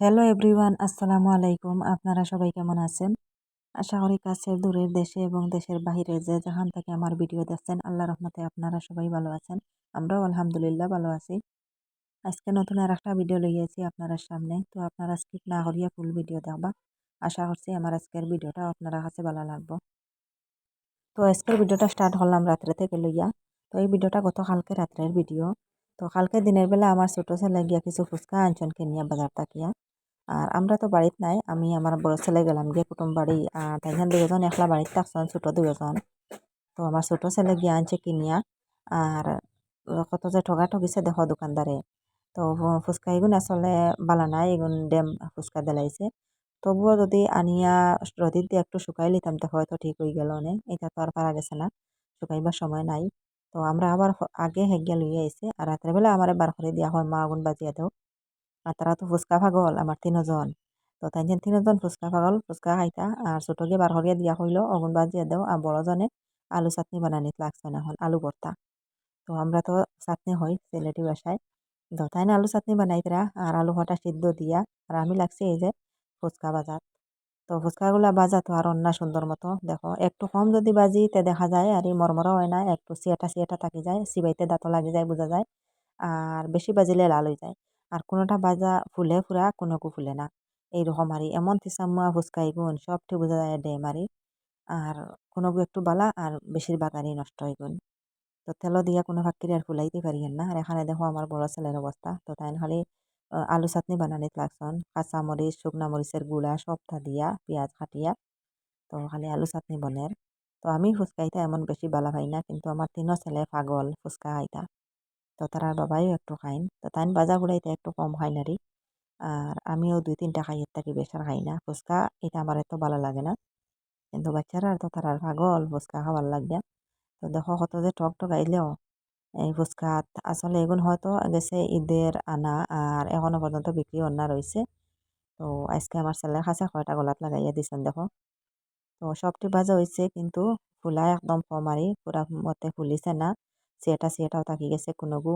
Hello everyone আসসালামু আলাইকুম আপনারা সবাই কেমন আছেন? আশা করি কাছের, দূরের দেশে এবং দেশের বাহিরে যে যেখান থেকে আমার ভিডিও দেখছেন, আল্লাহ রহমতে আপনারা সবাই ভালো আছেন। আমরাও আলহামদুলিল্লাহ ভালো আছি। আজকে নতুন আর একটা ভিডিও লইয়েছি আপনারা সামনে। তো আপনারা স্কিপ না করিয়া ফুল ভিডিও দেখবা। আশা করছি আমার আজকের ভিডিওটা আপনারা কাছে ভালো লাগবো। তো আজকের ভিডিওটা স্টার্ট করলাম রাত্রে থেকে লইয়া। তো এই ভিডিওটা গত কালকে রাত্রের ভিডিও? তো কালকে দিনের বেলা আমার ছোটো ছেলে গিয়া কিছু ফুচকা আনছেন কিনিয়া বাজার তাকিয়া। আর আমরা তো বাড়িত নাই, আমি আমার বড় ছেলে গেলাম গিয়ে কুটুম বাড়ি তাইখান দুজন একলা বাড়িতে থাকছেন ছোটো দুজন তো আমার ছোটো ছেলে গিয়ে আনছে কিনিয়া, আর কত যে ঠগা ঠগিছে দেখো দোকানদারে। তো ফুচকা এগুন আসলে বালা নাই, এগুন ডেম ফুচকা দিলাইছে। তবুও যদি আনিয়া রদিত দিয়ে একটু শুকাই লিতাম তো হয়তো ঠিক হয়ে গেল নে এটা তো আর পারা গেছে না, শুকাইবার সময় নাই। তো আমরা আবার আগে হেগিয়া লইয়া আইছে, আর রাত্রেবেলা বেলা আমার বার করে দিয়া হয়, মা আগুন বাজিয়া দেও। আর তারা তো ফুচকা পাগল আমার তিনজন। তো তাই তিনজন ফুচকা পাগল ফুচকা খাইতা আর ছোটকে বার করিয়া দিয়া হইল অগুন বাজিয়া দেও আর বড়জনে আলু চাটনি বানানিত লাগছেন হল আলু ভর্তা তো আমরা তো চাটনি হই সিলেটি বাসায় তো তাই না আলু চাটনি বানাইতরা আর আলু হটা সিদ্ধ দিয়া আর আমি লাগছি এই যে ফুচকা বাজার তো ফুচকাগুলা বাজা তো আর অন্য সুন্দর মতো, দেখো, একটু কম যদি বাজি তে দেখা যায় আর মরমরা হয় না, একটু সিয়াটা সিয়াটা থাকি যায় সিবাইতে দাঁত লাগি যায় বোঝা যায় আর বেশি বাজিলে লাল হয়ে যায়। আর কোনোটা বাজা ফুলে ফুরা, কোনোকু ফুলে না। এইরকম আর এমন তিসামুয়া ফুচকা এগুন সবটি বোঝা যায় ডেম আর আর কোনোগু একটু বালা আর বেশিরভাগ আরই নষ্ট হইগুন তো তেলো দিয়া কোনো ফাঁকিরে আর ফুলাইতে পারিয়েন না। আর এখানে দেখো আমার বড় ছেলের অবস্থা। তো তাই খালি আলু চাটনি বানানিত লাগছন কাঁচা মরিচ, শুকনা মরিচের গুঁড়া সবটা দিয়া, পেঁয়াজ কাটিয়া তো খালি আলু চাটনি বনের। তো আমি ফুচকা এমন বেশি বালা পাই না। কিন্তু আমার তিনও ছেলে পাগল ফুচকা খাইতা। তো তারার বাবাইও একটু খাইন। তো তাই বাজার গুড়াইতে একটু কম খাই নারি আর আমিও দুই, তিনটা খাই, এর থাকি বেশার খাই না। ফুচকা, এটা আমার এত ভালো লাগে না। কিন্তু বাচ্চারা তো তারার পাগল, ফুচকা খাবার লাগে তো দেখো কত যে টক টক আইলেও এই ফুচকা আসলে এগুন হয়তো গেছে ঈদের আনা আর এখনও পর্যন্ত বিক্রি অন্য রয়েছে। তো আজকে আমার ছেলের কাছে কয়টা গলাত লাগাইয়া দিছেন দেখো। তো সবটি বাজা হয়েছে কিন্তু ফুলা একদম কমারি পুরা মতে ফুলিছে না। সিয়েটা সিয়েটাও থাকি গেছে কোনোগু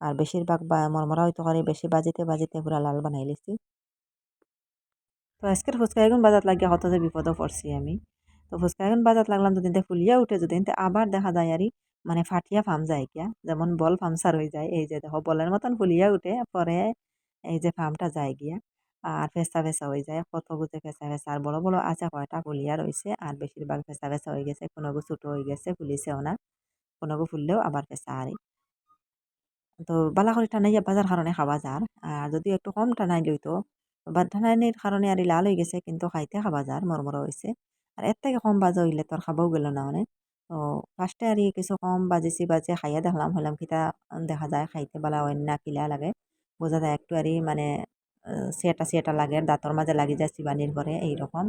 আর বেশিরভাগ মরমরা হইতে পারে বেশি বাজিতে বাজিতে পুরা লাল বানাই লিছি। তো আজকের ফুচকা এখন বাজাত লাগিয়া হত যে বিপদও পড়ছি আমি। তো ফুচকা এখন বাজাত লাগলাম যদি ফুলিয়া উঠে যদি আবার দেখা যায় আর মানে ফাটিয়া ফার্ম যায় কিয়া। যেমন বল ফার্মসার হয়ে যায়, এই যে দেখো বলের মতন ফুলিয়া উঠে, পরে এই যে ফার্মটা যায় গিয়া, আর ফেসা ফেসা হয়ে যায়। কত গুছে ফেসা ফেসা, আর বড় বড় আচা কয়টা ফুলিয়া রয়েছে আর বেশিরভাগ ফেসা ফেসা হয়ে গেছে, কোনো ছোটো হয়ে গেছে, ফুলিছেও না। কোনো ফুললেও আবার ফেসা আরে তো বালা করে টানাইয়া বাজার কারণে খাওয়া যার আর যদি একটু কম টানাই লইতো বা টানাইনির কারণে আর লাল হয়ে গেছে কিন্তু খাইতে খাওয়া যার মরমর হয়েছে আর এর থেকে কম বাজা হইলে তো আর খাবাও গেল না অনেক তো ফার্স্টে আর কিছু কম বাজিছি বাজে খাইয়া দেখলাম হলাম কিতা দেখা যায় খাইতে বালা অন্য কিলা লাগে বোঝা যায় একটু আর মানে সিয়াটা সিয়াটা লাগে দাঁতর মাঝে লাগি যায় চিবানির করে এইরকম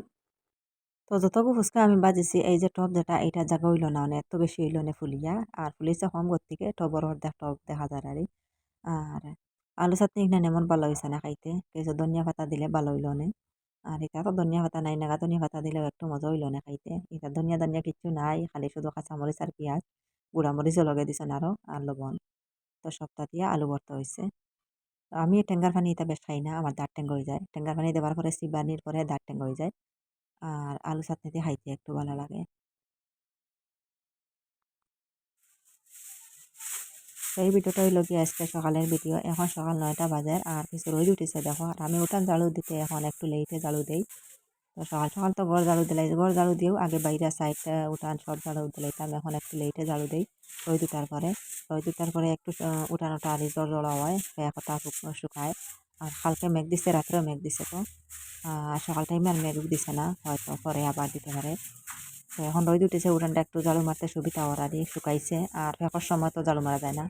তো যতগু ফুচকা আমি বাজিছি, এই যে টপ যেটা, এইটা জায়গা হইল না মানে এত বেশি হইল না ফুলিয়া। আর ফুলিছে কম গতিকে টপর অর্ধেক টপ দেখা যায় আর। আর আলু চাটনি এখানে এমন ভালো হয়েছে না খাইতে। কিছু ধনিয়া পাতা দিলে ভালো হইল না। আর এটা তো ধনিয়া পাতা নাই, নাগা ধনিয়া পাতা দিলেও একটু মজা হইল না খাইতে। এটা ধনিয়া ধনিয়া কিছু নাই, খালি শুধু কাঁচামরিচ আর পেঁয়াজ। গুঁড়ামরিচও লগে দিছেন আরও আর লবণ। তো সবটা দিয়ে আলু ভর্তা হয়েছে আমি টেঙ্গার পানি এটা বেশ খাই না, আমার দাঁত টেঙ্গা হয়ে যায়। টেঙ্গার পানি দেওয়ার পরে সিবানির পরে দাঁত টেঙ্গা হয়ে যায়। আর আলু চাটনিতে খাইতে একটু ভালো লাগে। এই ভিডিওটা হইল গিয়ে আজকে সকালের ভিডিও। এখন সকাল নয়টা বাজার আর কিছু রোদ উঠেছে দেখো। আর আমি উঠান জালু দিতে এখন একটু লেটে জালু দেই। তো সকাল সকাল তো ঘর জালু দিলাই। ঘর জালু দিয়েও আগে বাইরে সাইডটা উঠান সব জালু দিলাইতাম। এখন একটু লেটে জালু দেই রোদ উঠার পরে। রোদ উঠার পরে একটু উঠান ওটা আর জল জলা হয় কথা শুকায়। আর কালকে মেঘ দিছে, রাত্রেও মেঘ দিছে তো। সকাল টাইমে আর মেঘ দিছে না, হয়তো পরে আবার দিতে পারে। তো এখন রোদ উঠেছে উঠানটা একটু জালু মারতে সুবিধা, ওরা দিয়ে শুকাইছে। আর ফেঁকর সময় তো জালু মারা যায় না।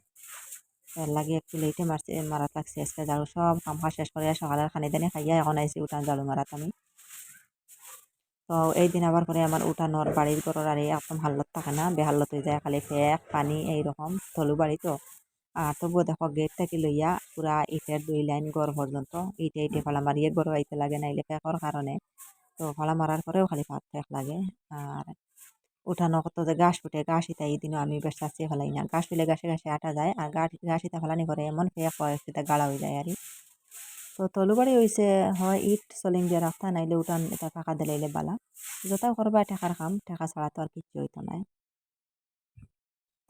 এর লাগে একটু লেটে মারছে মারা লাগছে, আজকে জালু সব কাম শেষ করে সকালের খানি দানি খাইয়া এখন আইসি উঠান জালু মারাত আমি। তো এই দিন আবার পরে আমার উঠানোর বাড়ির ঘরের আর একদম হাল্লত থাকে না বেহাল্লত হয়ে যায়, খালি ফেক পানি, এইরকম থলু বাড়ি তো। তবুও দেখো গেট থেকে লইয়া পুরা ইটের দুই লাইন গড় পর্যন্ত ইটে ইটে ফালা মারিয়ে গড় আইতে লাগে নাইলে ফেকর কারণে। তো ফালা মারার পরেও খালি ফাঁক ফেক লাগে। আর উঠানো কত যে গাছ ফুটে গাছ ইতা এই দিনও আমি বেশ চাচিয়ে ফেলাই না। গাছ ফুলে গাছে গাছে আটা যায় আর গাছ গাছ ইতা ফেলানি করে এমন ফেক হয় সেটা গাড়া হয়ে যায় আর তো তলুবাড়ি হয়েছে হয় ইট সলিং দিয়ে রাখতা নাইলে উঠান এটা ফাঁকা দিলাইলে বালা। যথাও করবা টেকার কাম টেকা ছাড়া তো আর কিচ্ছু হইতো নাই।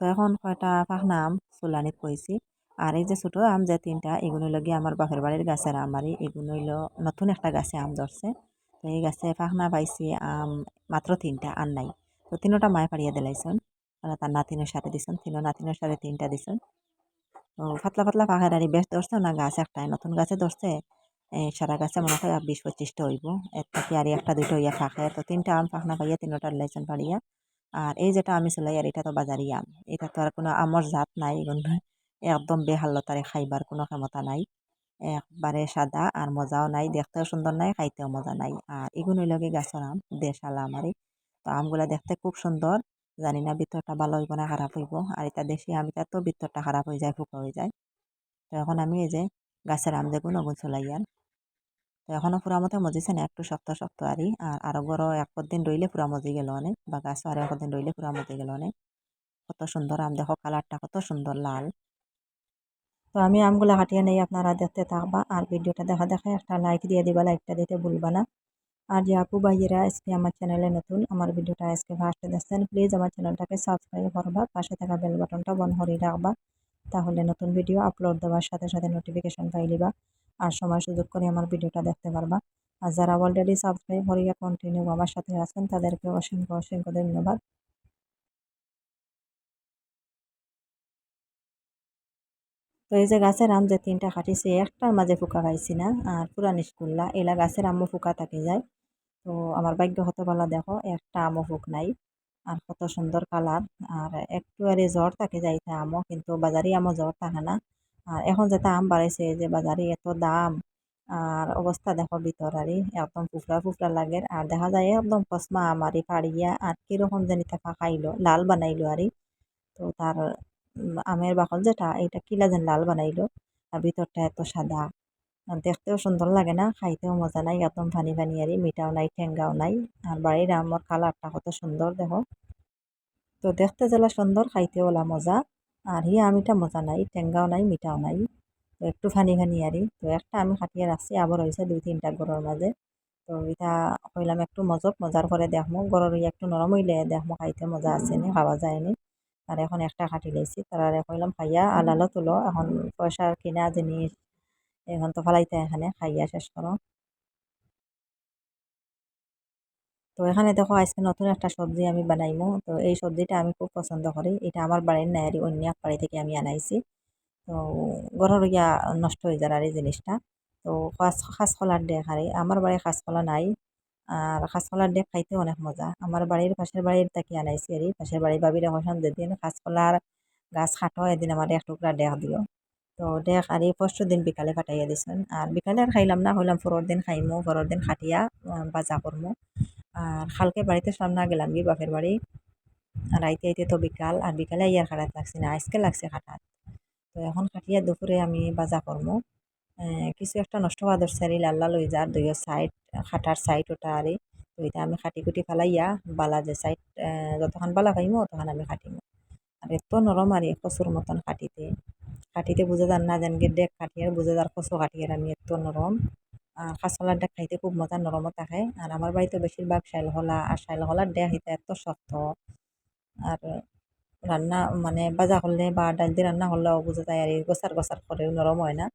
তো এখন কয়টা পাখনা আম চুলানিত কইছি। আর এই যে ছোটো আম যে তিনটা, এগুলো লগে আমার বাপের বাড়ির গাছের আমারই এগুলো হইল নতুন একটা গাছে আম ধরছে। তো এই গাছে পাখনা পাইছি আম মাত্র তিনটা, আর নাই। তো তিনোটা মায়ে পাড়িয়া দিলাইছন। আর তার নাতিনের সাথে দিছন তিনো নাতিনের সাথে তিনটা দিছন। তো পাতলা পাতলা পাখের আর বেশ ধরছে না, গাছ একটাই নতুন গাছে ধরছে সারা গাছে মনে হয় বিশ পঁচিশটা হইব। এর থেকে আর একটা দুটো হইয়া ফাঁকে তো তিনটা আম পাখনা পাইয়া তিনোটা লাইছেন পাড়িয়া। আর এই যেটা আমি চলাই, আর এটা তো বাজারি আম। এটা তো আর কোনো আমৰ জাত নাই একদম বেহাল্লতারে খাইবার কোনো ক্ষমতা নাই। একবারে সাদা আর মজাও নাই, দেখতেও সুন্দর নাই, খাইতেও মজা নাই। আর এগুলো লগে গাছের আম, দেশালা আমারই তো আমগুলা দেখতে খুব সুন্দর জানি না ভিতরটা ভালো হইব না খারাপ হইব। আর এটা দেশি আম, এটা তো ভিতরটা খারাপ হয়ে যায় ফুকা হয়ে যায়। তো এখন আমি এই যে গাছের আম যেগুলো ওগুলো চলাই আর তো এখনও পুরা মতো মজিছে না, একটু শক্ত শক্ত আরই আর আরও বড় এক দিন রইলে পুরা মজি গেল অনেক। বা গাছও আরও একদিন রইলে পুরা মজি গেল অনেক। কত সুন্দর আম, দেখো কালারটা কত সুন্দর লাল। তো আমি আমগুলা হাঁটিয়ে নেই, আপনারা দেখতে থাকবা। আর ভিডিওটা দেখা দেখা একটা লাইক দিয়ে দিবা লাইকটা দিতে ভুলবা না। আর যে আপু ভাইয়েরা, আজকে আমার চ্যানেলে নতুন, আমার ভিডিওটা আজকে ফার্স্টে দেখছেন প্লিজ আমার চ্যানেলটাকে সাবস্ক্রাইব করবা। পাশে থাকা বেল বাটনটা বন করে রাখবা। তাহলে নতুন ভিডিও আপলোড দেওয়ার সাথে সাথে নোটিফিকেশন পাইলিবা আর সময় সুযোগ করে আমার ভিডিওটা দেখতে পারবা। আর যারা অলরেডি সাবস্ক্রাইব করিয়া কন্টিনিউ আমার সাথে আছেন, তাদেরকে অসংখ্য অসংখ্য ধন্যবাদ। তো এই যে গাছের আম যে তিনটা খাটিছে একটার মাঝে ফুকা খাইছি না, আর পুরা নিষ্কুল্লা এলা গাছের আমও ফুকা থাকে যায়। তো আমার ভাগ্য হত বলা দেখো, একটা আমও ফুক নাই। আর কত সুন্দর কালার, আর একটু আর জ্বর থাকে যাইতে আমও, কিন্তু বাজারি আমও জ্বর থাকে না। আর এখন যেটা আম বাড়াইছে যে বাজারে এত দাম, আর অবস্থা দেখো ভিতর আরই একদম ফুফরা ফুফরা লাগে। আর দেখা যায় একদম কসমা আমারই পাড়িয়া আর কীরকম জানি থাকা খাইলো, লাল বানাইলো আরই তো তার আমের বাকল যেটা এটা কিলা যেন লাল বানাইলো। আর ভিতরটা এত সাদা দেখতেও সুন্দর লাগে না, খাইতেও মজা নাই, একদম ভানি ফানি আরই মিঠাও নাই ঠেঙ্গাও নাই। আর বাড়ির আমার কালারটা কত সুন্দর দেখো। তো দেখতে যেলা সুন্দর, খাইতেও ওলা মজা। আর হি আমিটা মজা নাই টেঙ্গাও নাই, মিঠাও নাই। তো একটু ফানি ফানি আরই তো একটা আমি কাটিয়ে রাখছি, আবার হয়েছে দুই তিনটা গরুর মাঝে। তো এটা কইলাম একটু মজক মজার করে দেখমো। গরুর একটু নরম হইলে দেখমো খাইতে মজা আছে নি, খাওয়া যায়নি। আর এখন একটা কাটি লাইছি, তারা কইলাম খাইয়া আলালো তুলো, এখন পয়সার কিনা জিনিস, এখন তো ফালাইতে এখানে, খাইয়া শেষ করো। তো এখানে দেখো আজকে নতুন একটা সবজি আমি বানাইমু। তো এই সবজিটা আমি খুব পছন্দ করি। এটা আমার বাড়ির নায়ারি অন্য এক বাড়ি থেকে আমি আনাইছি। তো ঘরের ইয়া নষ্ট হয়ে যার আর এই জিনিসটা। তো খাসকলার ডেক আর আমার বাড়ি খাসকলা নাই। আর কাঁচকলার ডেক খাইতে অনেক মজা। আমার বাড়ির পাশের বাড়ির তাকে আনাইছি আর পাশের বাড়ি বাবিরা কইসান যেদিন কাঁচকলার গাছ খাটো এদিন আমার এক টুকরা ডেক দিও। তো দেখ, আর এই পরশু দিন বিকালে কাটাইয়া দিছেন। আর বিকালে আর খাইলাম না, হইলাম পরের দিন খাইমু, পরের দিন খাটিয়া বাজা করমু। আর খালকে বাড়িতে সামনা গেলাম গি বাপের বাড়ি। আর আইতে আইতে তো বিকাল, আর বিকালে ইয়ার খাটাত লাগছে না, আজকে লাগছে খাটাত। তো এখন খাটিয়া দুপুরে আমি বাজা করমু কিছু একটা নষ্ট হওয়া আর লাল্লা লই যার দুইও সাইড, খাটার সাইড ওটা আরে তো এটা আমি খাটি কুটি ফালাইয়া, বালা যে সাইড যতক্ষণ বালা পাইমো তখন আমি খাটিমো। আর এত নরম আর কচুর মতন খাটিতে। খাটিতে বুঝে যান না জানকে ডেক খাটিয়ে বুঝে যার কচু খাটিয়ে আমি এত নরম। আর কাঁচকলার ডেক খাইতে খুব মজা নরমও থাকে আর আমার বাড়িতে বেশিরভাগ শাইল হলা আর শাইল হলার ডেক এটা এত শক্ত। আর রান্না মানে বাজা করলে বা ডাল দিয়ে রান্না করলেও বুঝে যায় আর গোসার গোসার করে নরম হয় না।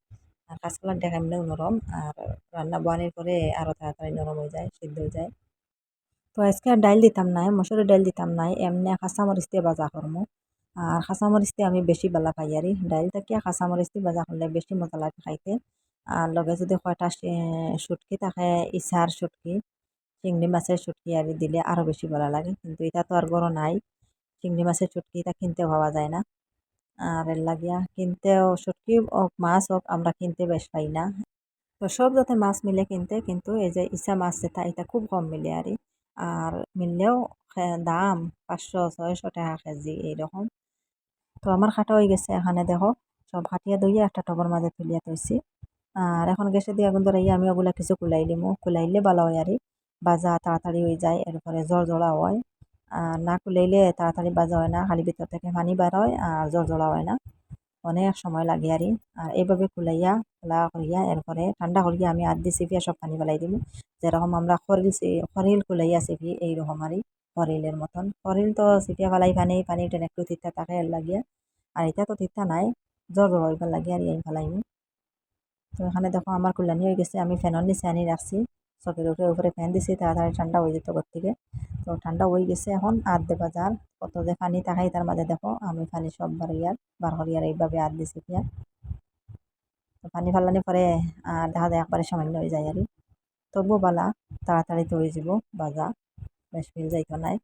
আর কাঁচকলার ডেক এমনিও নরম। আর রান্না বানির পরে আরও তাড়াতাড়ি নরম হয়ে যায়, সিদ্ধ হয়ে যায়। তো আজকে আর ডাইল দিতাম নাই, মসুরের ডাইল দিতাম নাই, এমনি কাঁচামরিচ দিয়ে বাজা করমু। আর কাঁচামরিচ দিয়ে আমি বেশি বালা পাই আর ডাইল থেকে কাঁচামরিচ দিয়ে বাজা করলে বেশি মজা লাগে খাইতে। আর লগে যদি কয়টা শুটকি থাকে ইছার শুটকি, চিংড়ি মাছের শুটকি আর দিলে আরও বেশি ভালো লাগে। কিন্তু এটা তো আর গরো নাই, চিংড়ি মাছের শুটকি এটা কিনতে পাওয়া যায় না। আর লাগিয়া কিনতেও শুটকি হোক, মাছ হোক, আমরা কিনতে বেশ পাই না। তো সব যাতে মাছ মিলে কিনতে, কিন্তু এই যে ইসা মাছ যেটা এটা খুব কম মিলে আর আর মিললেও দাম পাঁচশো, ছয়শো টাকা কেজি এইরকম। তো আমার খাটা হয়ে গেছে এখানে, দেখো। সব খাটিয়া দইয়া একটা টবের মাঝে তুলিয়া থইছি আর এখন গ্যাসে দিয়ে আগুন ধরাইয়া আমি ওগুলা কিছু কুলাই দিমু কুলাইলে ভালো হয় আর। বাজা তাড়াতাড়ি হয়ে যায়, এরপরে জ্বর জলা হয়। আর না কুলাইলে তাড়াতাড়ি বাজা হয় না, খালি ভিতর থেকে পানি বার হয় আর জ্বর জলা হয় না। অনেক সময় লাগে আরই আর এইভাবে কুলাইয়া খোলা করিয়া, এরপরে ঠান্ডা করিয়া আমি আধ দিয়ে চিপিয়া সব পানি ফেলাই দিব যেরকম আমরা খরিল খরিল কুলাইয়া চিপি, এইরকম আরই খরিলের মতন। খরিল তো চিপিয়া ফেলাই পানি পানি টেনে একটু তিতা এর লাগিয়া। আর এটা তো তিতা নাই জ্বর জ্বর হইবার লাগে আর এই ফেলাইমু তো এখানে দেখো আমার কুলানি হয়ে গেছে, আমি ফ্যানের নিচে আনি রাখছি চকের উপরে উপরে ফ্যান দিছি, তাড়াতাড়ি ঠান্ডা হয়ে যেত থেকে তো ঠান্ডা হয়ে গেছে এখন আর দেবা যার কত যে পানি থাকাই তার মাঝে দেখো, আমি পানি সব বার ইয়ার বার করিয়ার এইভাবে আর দিছি পিয়া তো পানি ফালানি পরে আর দেখা যায় একবারে সামান্য হয়ে যায় আর তবু বালা, তাড়াতাড়ি তো হয়ে যাব, বাজা। ফিল যাইতো নাই।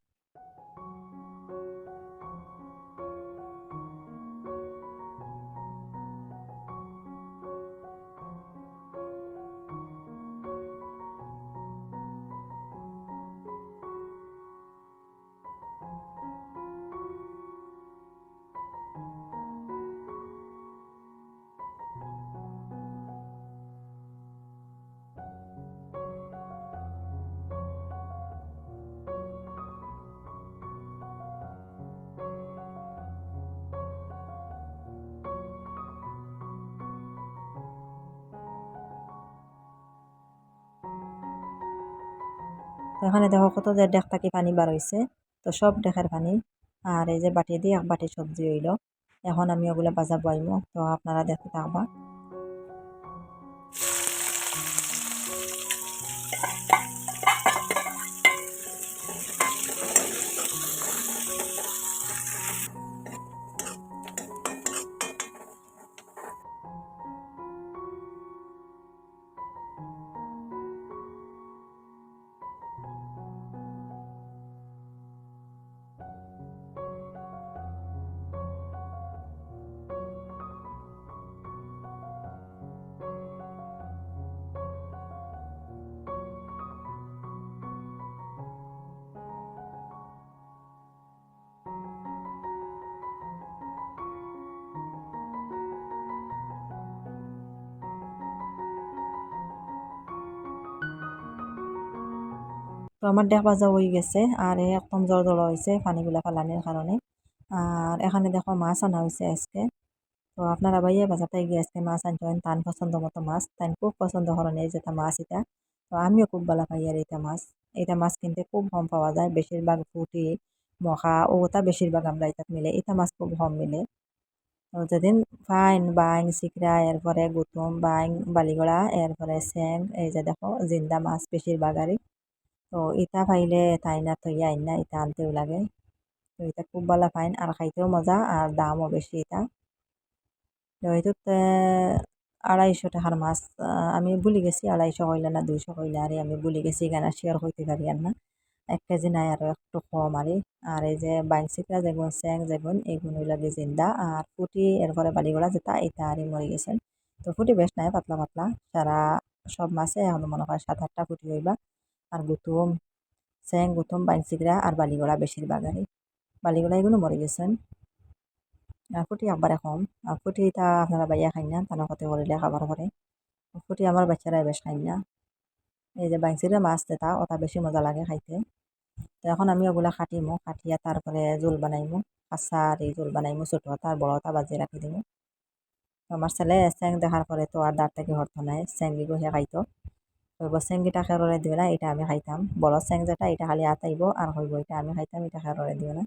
এখানে দেখো কত যে ডেক থাকি পানি বার হয়েছে তো সব ডেকের পানি। আর এই যে বাটি দিয়ে এক বাটি সবজি হইল। এখন আমি ওগুলো বাজা বইমো তো আপনারা দেখতে থাকবা তো আমার দেখ ভাজা হয়ে গেছে আর একদম জল জল হয়েছে পানিগুলা ফালানির কারণে আর এখানে দেখো মাছ আনা হয়েছে আজকে। তো আপনারা ভাইয়া বাজারতে গিয়ে মাছ আনছেন তান পছন্দ মতো মাছ তাই খুব পছন্দ করেন এই যেটা মাছ এটা। তো আমিও খুব ভালো পাই আর এটা মাছ। এটা মাছ কিনতে খুব কম পাওয়া যায়, বেশিরভাগ ফুটি, মখা, ওটা বেশিরভাগ আমরা এটা মিলে এটা মাছ খুব কম মিলে। তো যেদিন ফাইন বাইং সিকরা এরপরে গুতুম বাইং বালিগড়া, এরপরে স্যাং এই যে দেখো জিন্দা মাছ বেশিরভাগ আরই। তো ইটা পাইলে তাই না থইয়া আইন না ইটা আনতেও লাগে তো এটা খুব ভালো ফাইন, আর খাইতেও মজা, আর দামও বেশি এটা তো এইটোত আড়াইশো টাকার মাছ আমি ভুলি গেছি, আড়াইশো কইলে না দুইশো কইলে, আর আমি ভুলি গেছি কেন শেয়ার হইতে পারি আর না। এক কেজি নাই, আর একটু কম আরে। আর এই যে বাইনসিকরা যেগুন স্যাং যেগুন এগুলো লাগে জিন্দা, আর ফুটি এরপরে বালিগোড়া যেটা, এটা আরই মরে গেছেন। তো ফুটি বেশ নাই, পাতলা পাতলা। সারা সব মাছে এখন মনে হয় সাত আটটা ফুটি হইবা। আর গুতুম। স্যাং, গুতুম বাইনসিকরা আর বালিগোড়া বেশিরভাগ আরই বালিগোড়া এগুলো মরে গেছেন। আর ফুটি একবারে কম। আর ফুটি তা আপনারা বাইয়া খাই না তারা কত করিলে খাবার করে। ফুটি আমার বাচ্চারাই বেশ খাই না। এই যে বাইনসিকরা মাছ যেটা ওটা বেশি মজা লাগে খাইতে। তো এখন আমি ওগুলা কাটিমো, কাটিয়া তারপরে জোল বানাইমো কাঁচা এই জোল বানাইমো, ছোটো আর বড়টা বাজিয়ে রাখি দিমো। আমার ছেলে স্যাং দেখার পরে তো আর দাঁড় থেকে হরতো নাই স্যাঙ্গি গিয়ে খাইতো। হইব স্যাঙ্গিটা খেররে দিও না এটা আমি খাইতাম। বড় স্যাং যেটা এটা খালি আতাইব আর হইব এটা আমি খাইতাম এটা খেররে দিও না।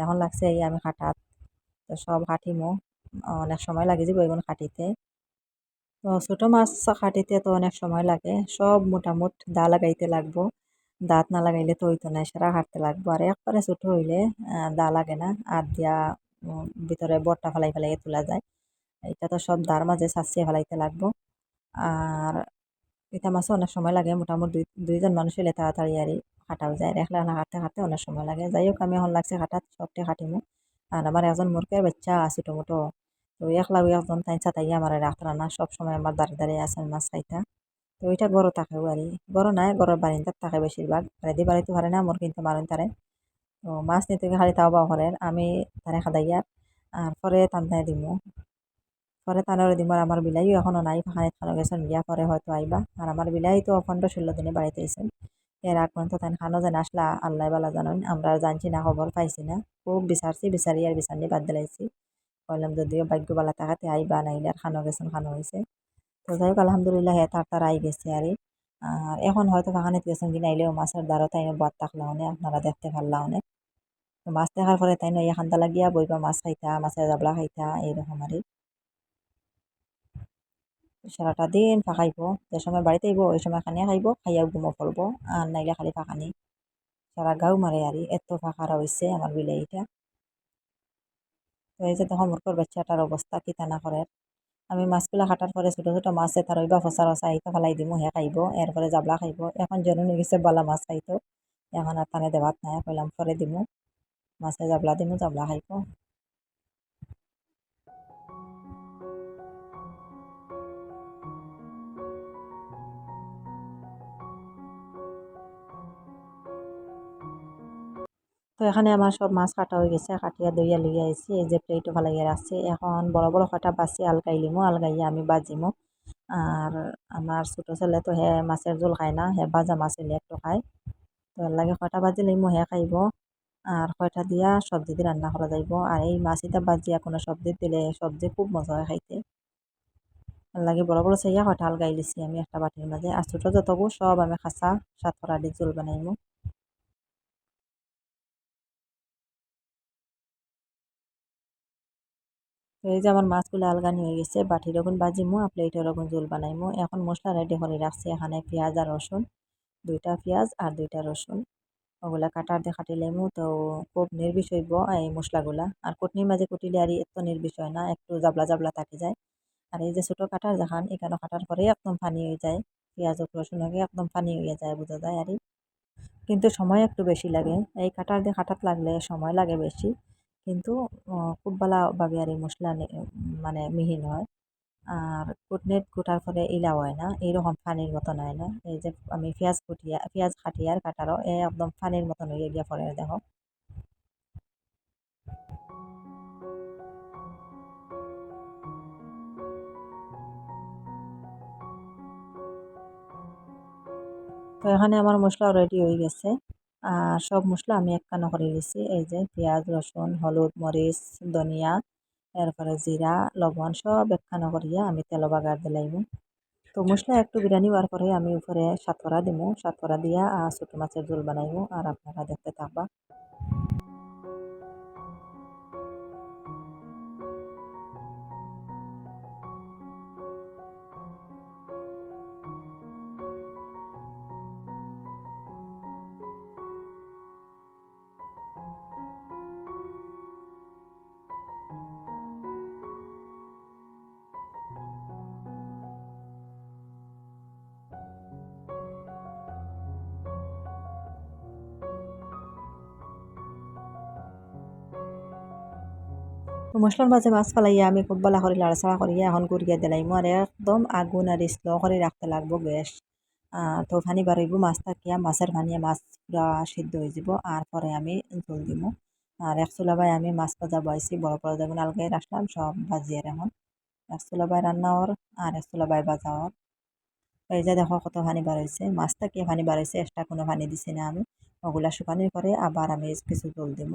এখন লাগছে এই আমি কাটাত তো সব কাটিমো অনেক সময় লাগে যাব এগুলো কাটিতে তো ছোটো মাছ কাটিতে তো অনেক সময় লাগে। সব মোটামুট দা লাগাইতে লাগবো। দাঁত না লাগাইলে তো হইতো না, সেরা কাটতে লাগবো। আর একবারে ছোটো হইলে দা লাগে না। আর দিয়া ভিতরে বটটা ফেলাই ফেলাই তোলা যায়। এটা তো সব দার মাঝে সাঁচিয়ে ফেলাইতে লাগবো। আর এটা মাছও অনেক সময় লাগে, মোটামুটি দুই, দুইজন মানুষ হইলে তাড়াতাড়ি আর কাটাও যায়। একলা একলা কাটতে কাটতে অনেক সময় লাগে। যাই হোক, আমি এখন লাগছে কাটাত সবটে কাটিমু আর আমার একজন মুরগের বাচ্চা আছে টমেটো তো একলা একজন তাই চাতাই আমার রাখতারা না সব সময় আমার দাঁড়িয়ে দাঁড়িয়ে আছেন মাছ খাইতা। তো ওইটা গরো থাকেও আর গরো নাই, গরোর বারিন্দার থাকে বেশিরভাগ। রেদি বাড়িতে পারে না মোর কিন্তু মারেন তারে। তো মাছ নিতে খালি তাও বা ঘরের আমি তারে খাদাইয়ার। আর পরে টানতাই দিমু। পরে তানরে দিম আর আমার বিলাইও এখনও নাই ফাঁকানি খানো গেছেন গিয়া পরে হয়তো আইবা। আর আমার বিলাই তো পনেরো ষোলো দিনে বাড়িতে আইসেন এর আগ পর্যন্ত তাই খানো যেন আসলা, আল্লাহ বালা জানেন আমরা জানছি না, খবর পাইছি না। খুব বিচারছি, বিচারি আর বিচারি বাদ দিলাইছি। কইলাম যদিও ভাগ্য বালা থাকাতে আইবা, নাইলে আর খানো গেছেন, খানো হয়েছে তো যাই হোক আলহামদুলিল্লাহ হ্যাঁ তার তার আই গেছে আর। আর এখন হয়তো ফাঁকানিত গেছেন কি, নাইলেও মাছের দ্বারা তাই বাদ থাকলা অনেক আপনারা দেখতে পারলা অনেক মাছ দেখার পরে তাই নয় এখানটা লাগিয়া বইবা, মাছ খাইতা, মাছের জাবলা খাইতা, এইরকম আর। সারাটা দিন ফাঁকাইব যে সময় বাড়িতে আইব, ওই সময় খানিয়া খাইব, খাইয়া ঘুমো পড়ব, আর নাইলে খালি ফাঁকানি সারা গাও মারে আর, এত ফাঁকারা হয়েছে আমার বিলাইটা তো এই যে দেখো মোরকর বাচ্চাটার অবস্থা কি না করে আমি মাছগুলা কাটার পরে ছোটো ছোটো মাছে তার ওইবা ফসা রসা আইতো ফেলাই দিমু হে খাইব, এরপরে জাবলা খাইব। এখন জননি গেছে বালা মাছ খাইতো। এখন আর তানে দেবাত নাই, কইলাম পরে দিমু। মাছে জাবলা দিমু, জাবলা খাইব। তো এখানে আমার সব মাছ কাটা হয়ে গেছে, কাটিয়া দইয়া লইয়া আইছি। এই যে প্লেটও ফালাইয়া রাখছি। এখন বড় বড় কাটা বাছি আলগাই লিমু, আলগাইয়া আমি বাজিমু। আর আমার ছোটো ছেলে তো হে মাছের জোল খায় না, হে বাজা মাছ হইলে একটু খায়। তো এর লাগে কয়টা বাজি লইমু হে খাইব। আর কয়টা দিয়া সবজি দিয়ে রান্না করা যাইব। আর এই মাছ এটা বাজিয়া কোনো সবজি দিলে সবজি খুব মজা হয় খাইতে। লাগে বড় বড় চাইয়া কয়টা আলগাই লিছি আমি একটা বাটির মাঝে। আর ছোটো যতগু সব আমি খাসা সাতরা দিয়ে জোল বানাইমু। এই যে আমার মাছগুলো আলগানি হয়ে গেছে বাটির রগুন বাজিমু আর প্লেটের রগুন জোল বানাইমু। এখন মশলা রেডি করে রাখছি, এখানে পেঁয়াজ আর রসুন, দুইটা পেঁয়াজ আর দুইটা রসুন। ওগুলা কাটার দিয়ে কাটি লাইমু তো খুব নির্বিষ হইব এই মশলাগুলা। আর কুটনির মাঝে কুটিলে আর এত নির্বিষ হয় না, একটু জাবলা জাবলা থাকি যায়। আর এই যে ছোটো কাটার দেখান এখানে কাটার পরে একদম ফানি হয়ে যায়, পেঁয়াজ রসুন হয়ে একদম ফানি হয়ে যায়, বোঝা যায় আর কিন্তু সময় একটু বেশি লাগে। এই কাটার দিয়ে কাটাত লাগলে সময় লাগে বেশি। কিন্তু খুব ভালোভাবে আর এই মশলা মানে মিহিন হয়। আর কুটনেট কুটার ফলে ইলা হয় না এইরকম পানির মতন হয় না। এই যে আমি পেঁয়াজ কুটিয়া, পেঁয়াজ খাটিয়ার কাটারও, এ একদম পানির মতন হয়ে গিয়া পরে দেখো। তো এখানে আমার মশলা রেডি হয়ে গেছে। সব মশলা আমি একখানা করে নিয়েছি এই যে পেঁয়াজ, রসুন, হলুদ, মরিচ, ধনিয়া, এরপরে জিরা, লবণ সব একখানা করিয়া আমি তেল বাগার দিলাইব। তো মশলা একটু বিরিয়ানি হওয়ার পরে আমি উপরে সাতরা দিব সাতরা দিয়া ছোটো মাছের ঝোল বানাইব। আর আপনারা দেখতে থাকবা। মশলার মাঝে মাছ ফালাইয়া আমি খুব ভালো করে লাড়াচাড়া করিয়া এখন গুড়িয়া দিলাইমু। আর একদম আগুন আর স্লো করে রাখতে লাগবো গ্যাস তো পানি বাড়াইব মাছ থাকিয়া মাছের পানিয়ে মাছ পুরা সিদ্ধ হয়ে যাব। আর পরে আমি জল দিব আর এক চুলা বাই আমি মাছ ভাজা বয়েছি বড় বড় যেমন আলগাই রাখলাম সব ভাজিয়ে এখন। এক চুলা বাই রান্না হওয়ার আর এক চুলা বাই ভাজা হওয়ার এই যে দেখো কত বার হয়েছে মাছ থাকিয়ে বার হয়েছে এক্সট্রা কোনো পানি দিছি না আমি। ওগুলা শুকানির পরে আবার আমি কিছু জল দিব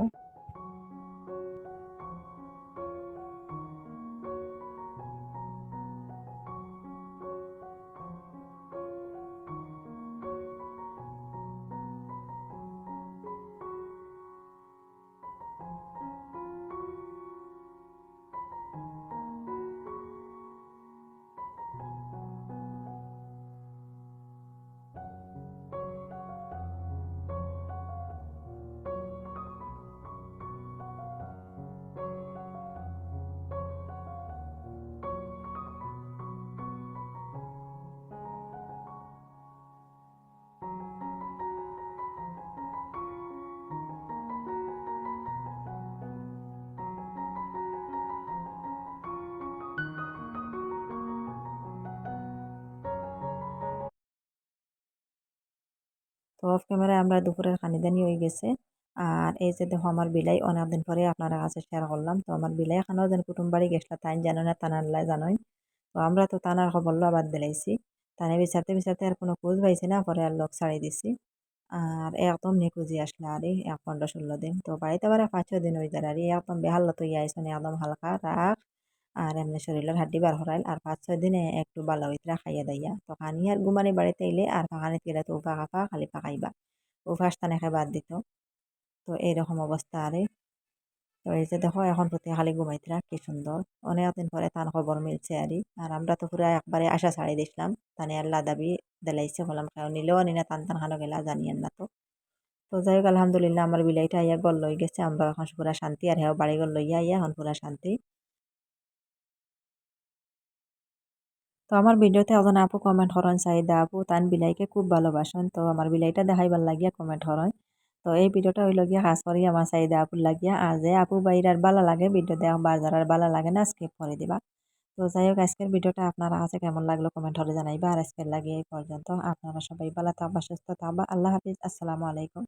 তো অফ ক্যামেরায় আমরা দুপুরের খানিদানি হয়ে গেছে। আর এই যে দেখো আমার বিলাই অনেকদিন পরে আপনারা কাছে শেয়ার করলাম। তো আমার বিলাই এখানেও যেন কুটুম বাড়ি গেছিল, তাই জানো না তানার জানোই। তো আমরা তো তানার খবর লো বাদ দিলাইছি। তানে বিচারতে বিচারতে আর কোনো খোঁজ পাইছি না, পরে আর লোক ছাড়ি দিছি। আর একদম নিকুজি আসলে, আর এক পনেরো ষোলো দিন। তো বাড়িতে আবার পাঁচ ছয় দিন হয়ে যায় আর একদম বেহালত হইয়া আইসন একদম হালকা রাখ আর এমনি শরীরের হাড্ডি বার হরাইল। আর পাঁচ ছয় দিনে একটু ভালো হইতরা খাইয়া দাইয়া। তো খানি আর গুমানি বাড়িতে এলে আর ফাঁকানি তিরা তো উফা খাফা খালি পাকাইবা উফাস তানেকে বাদ দিত। তো এইরকম অবস্থা আরে। তো এই যে দেখো, এখন প্রতি খালি ঘুমাইতরা, কি সুন্দর। অনেক দিন পরে তার খবর মিলছে আরই। আর আমরা তো পুরা একবারে আশা ছাড়ি দিছিলাম। তানে আল্লাহ দাবি দেলাইছে, বললাম খাও নিলেও আনি না টান টান খানো গেলা জানিয়েন না তো। তো যাই হোক আলহামদুলিল্লাহ, আমার বিলাইটা আইয়া গল, লই গেছে। আমরা এখন পুরা শান্তি, আর হ্যাঁ বাড়ি গল, লইয়া আইয়া এখন পুরা শান্তি। তো আমার ভিডিওতে এখন আপু কমেন্ট হরন চাইদা আপু, তান বিলাইকে খুব ভালোবাসেন। তো আমার বিলাইটা দেখাইবার লাগিয়া কমেন্ট হরন তো এই ভিডিওটা হইল গিয়া খাস করি আমার চাইদা আপুর লাগিয়া। আর যে আপু বাইরার বালা লাগে, ভিডিও দেখ বাজার আর বালা লাগে না স্কিপ করে দিবা। তো যাই হোক, আজকের ভিডিওটা আপনারা কাছে কেমন লাগল কমেন্ট হলে জানাইবা। আর আজকের লাগে এই পর্যন্ত। আপনারা সবাই ভালো থাকবা, সুস্থ থাকবা। আল্লাহ হাফিজ। আসসালামু আলাইকুম।